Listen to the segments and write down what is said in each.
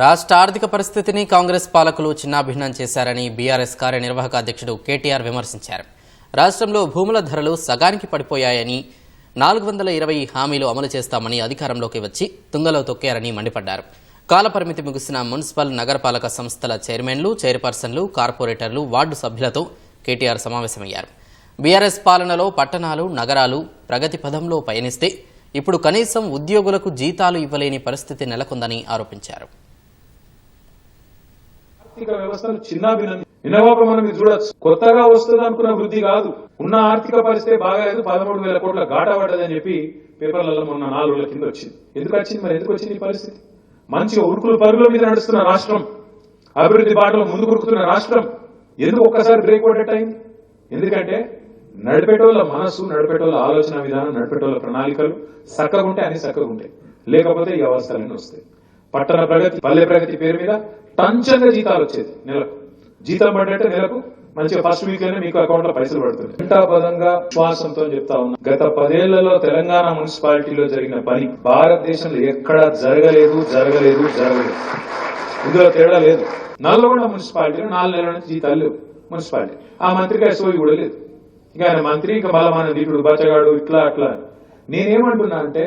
రాష్ట్ర ఆర్థిక పరిస్థితిని కాంగ్రెస్ పాలకులు చిన్నాభిన్నం చేశారని బీఆర్ఎస్ కార్యనిర్వాహక అధ్యక్షుడు కేటీఆర్ విమర్శించారు. రాష్ట్రంలో భూముల ధరలు సగానికి పడిపోయాయని నాలుగు వందల ఇరవై హామీలు అమలు చేస్తామని అధికారంలోకి వచ్చి తుంగలో తొక్కారని మండిపడ్డారు. కాలపరిమితి ముగిసిన మున్సిపల్ నగరపాలక సంస్థల చైర్మన్లు చైర్పర్సన్లు కార్పొరేటర్లు వార్డు సభ్యులతో కేటీఆర్ సమావేశమయ్యారు. బీఆర్ఎస్ పాలనలో పట్టణాలు నగరాలు ప్రగతి పథంలో పయనిస్తే ఇప్పుడు కనీసం ఉద్యోగులకు జీతాలు ఇవ్వలేని పరిస్థితి నెలకొందని ఆరోపించారు. ఆర్థిక వ్యవస్థను చిన్నాభిన్నం నిన్నవాక మనం ఇది చూడొచ్చు. కొత్తగా వస్తుంది అనుకున్న వృద్ధి కాదు. ఉన్న ఆర్థిక పరిస్థితి బాగాలేదు పదమూడు వేల కోట్ల గాటా పడ్డదని చెప్పి పేపర్లలో మొన్న నాలుగు రోజుల కింద వచ్చింది. ఎందుకు వచ్చింది? మరి ఎందుకు వచ్చింది ఈ పరిస్థితి? మంచిగా ఉరుకులు పరుగుల మీద నడుస్తున్న రాష్ట్రం. అభివృద్ధి బాటలో ముందుకు ఉరుకుతున్న రాష్ట్రం. ఎందుకు ఒక్కసారి బ్రేక్ పడ్డట్టు అయింది? ఎందుకంటే నడిపేటోళ్ళ మనసు నడిపేటోళ్ళ ఆలోచన విధానం నడిపేటోళ్ళ ప్రణాళికలు చక్కగా ఉంటే అన్ని చక్కగా ఉంటాయి లేకపోతే ఈ అవస్థలన్నీ వస్తాయి. పట్టణ ప్రగతి పల్లె ప్రగతి పేరు మీద టంచంగా జీతాలు వచ్చేది నెలకు. జీతం పడ్డట్టే నెలకు మంచిగా ఫస్ట్ వీక్లోనే మీకు అకౌంట్లో పైసలు పడుతుంది పదంగా విశ్వాసంతో చెప్తా ఉన్నా. గత పదేళ్ళలో తెలంగాణ మున్సిపాలిటీలో జరిగిన పని భారతదేశంలో ఎక్కడా జరగలేదు జరగలేదు జరగలేదు. ఇందులో తేడా లేదు. నల్లగొండ మున్సిపాలిటీలో నాలుగు నెలల నుంచి జీతాలు లేవు మున్సిపాలిటీ. ఆ మంత్రికి ఆ సోయి కూడా లేదు. ఇక ఆయన మంత్రి ఇక మళ్ళా మన దీపుడు బచ్చగాడు ఇట్లా అట్లా. నేనేమంటున్నా అంటే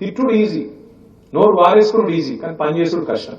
తిట్టుడు ఈజీ. నోరు వారేసుకుడు ఈజీ కానీ పని చేసుడు కష్టం.